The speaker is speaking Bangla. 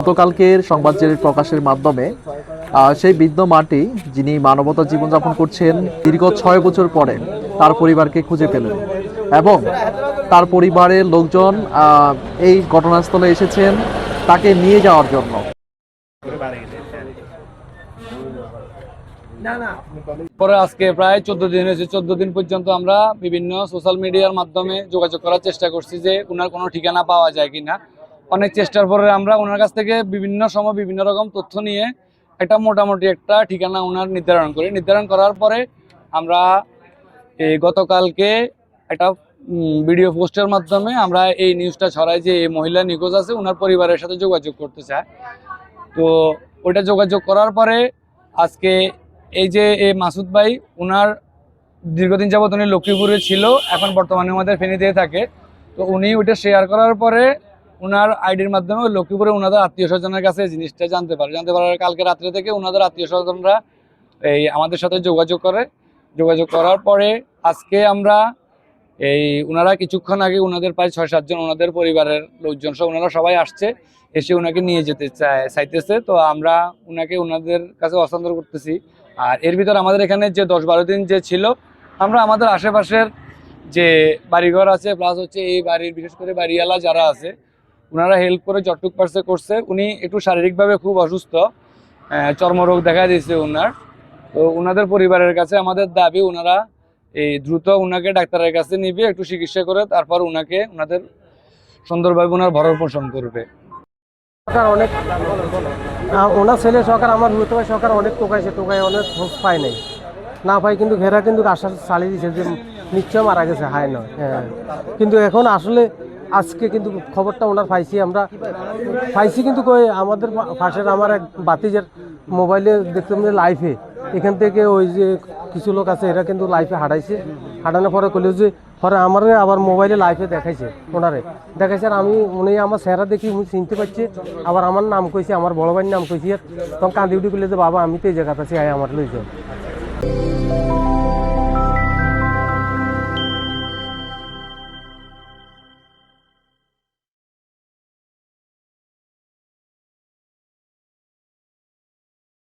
গতকালকের সংবাদ প্রকাশের মাধ্যমে সেই বৃদ্ধ মাটি যিনি মানবতা জীবনযাপন করছেন দীর্ঘ ছয় বছর পরে তার পরিবারকে খুঁজে পেলেন এবং তার পরিবারের লোকজন এই ঘটনাস্থলে এসেছেন তাকে নিয়ে যাওয়ার জন্য। পরে আজকে প্রায় চোদ্দ দিন হয়েছে। চোদ্দ দিন পর্যন্ত আমরা বিভিন্ন সোশ্যাল মিডিয়ার মাধ্যমে যোগাযোগ করার চেষ্টা করছি যে ওনার কোনো ঠিকানা পাওয়া যায় কিনা। অনেক চেষ্টার পরে আমরা ওনার কাছ থেকে বিভিন্ন সময় বিভিন্ন রকম তথ্য নিয়ে একটা মোটামুটি একটা ঠিকানা ওনার নির্ধারণ করি। নির্ধারণ করার পরে আমরা গতকালকে একটা ভিডিও পোস্টের মাধ্যমে আমরা এই নিউজটা ছড়াই যে এই মহিলা নিখোঁজ আছে, ওনার পরিবারের সাথে যোগাযোগ করতে চায়। তো ওইটা যোগাযোগ করার পরে আজকে এই যে এই মাসুদ ভাই, ওনার দীর্ঘদিন যাবত উনি লক্ষ্মীপুরে ছিল, এখন বর্তমানে আমাদের ফেনীতে থাকে। তো উনি ওইটা শেয়ার করার পরে ওনার আইডির মাধ্যমে লক্ষ্মীপুরে ওনাদের আত্মীয় স্বজনের কাছে এই জিনিসটা জানতে পারে। জানতে পারার কালকে রাত্রে থেকে ওনাদের আত্মীয় স্বজনরা এই আমাদের সাথে যোগাযোগ করে। যোগাযোগ করার পরে আজকে আমরা এই ওনারা কিছুক্ষণ আগে ওনাদের প্রায় ছয়, সাতজন ওনাদের পরিবারের লোকজন সব ওনারা সবাই আসছে, এসে ওনাকে নিয়ে যেতে চায় চাইতেছে। তো আমরা ওনাকে ওনাদের কাছে হস্তান্তর করতেছি। আর এর ভিতর আমাদের এখানে যে দশ, বারো দিন যে ছিল, আমরা আমাদের আশেপাশের যে বাড়িঘর আছে প্লাস হচ্ছে এই বাড়ির, বিশেষ করে বাড়িওয়ালা যারা আছে ওনারা হেল্প করে যতটুক পারছে করছে। উনি একটু শারীরিকভাবে খুব অসুস্থ চর্মরোগ দেখা দিয়েছে ওনার তো ওনাদের পরিবারের কাছে আমাদের দাবি ওনারা এই দ্রুত ওনাকে ডাক্তারের কাছে নিবে, একটু চিকিৎসা করে তারপর ওনাকে ওনাদের সুন্দরভাবে ওনার ভরণ পোষণ করবে। সরকার অনেক ওনার ছেলে সরকার, আমার রুতো ভাই সরকার অনেক টোকাইছে টোকাই অনেক খোঁজ পায় নাই। না পাই কিন্তু ঘেরা কিন্তু আশা চালিয়ে দিয়েছে যে নিশ্চয় মারা গেছে, হায় নয় হ্যাঁ। কিন্তু এখন আসলে আজকে কিন্তু খবরটা ওনার পাইছি, আমরা পাইছি কিন্তু কই আমাদের পাশের আমার এক বাতিজের মোবাইলে দেখতাম যে লাইফে এখান থেকে ওই যে কিছু লোক আছে, এরা কিন্তু লাইফে হাঁটাইছে। হাঁটানোর পরে কইল যে, পরে আমার আবার মোবাইলে লাইফে দেখাইছে ওনারে। দেখাইছে আর আমি, উনি আমার স্যারা দেখি উনি চিনতে পারছি, আবার আমার নাম কইছে, আমার বড় ভাইয়ের নাম কইছে। তখন কান্দি উঠি করলে যে, বাবা, আমি তো এই জায়গাতে আছি, আয় আমার লই যাও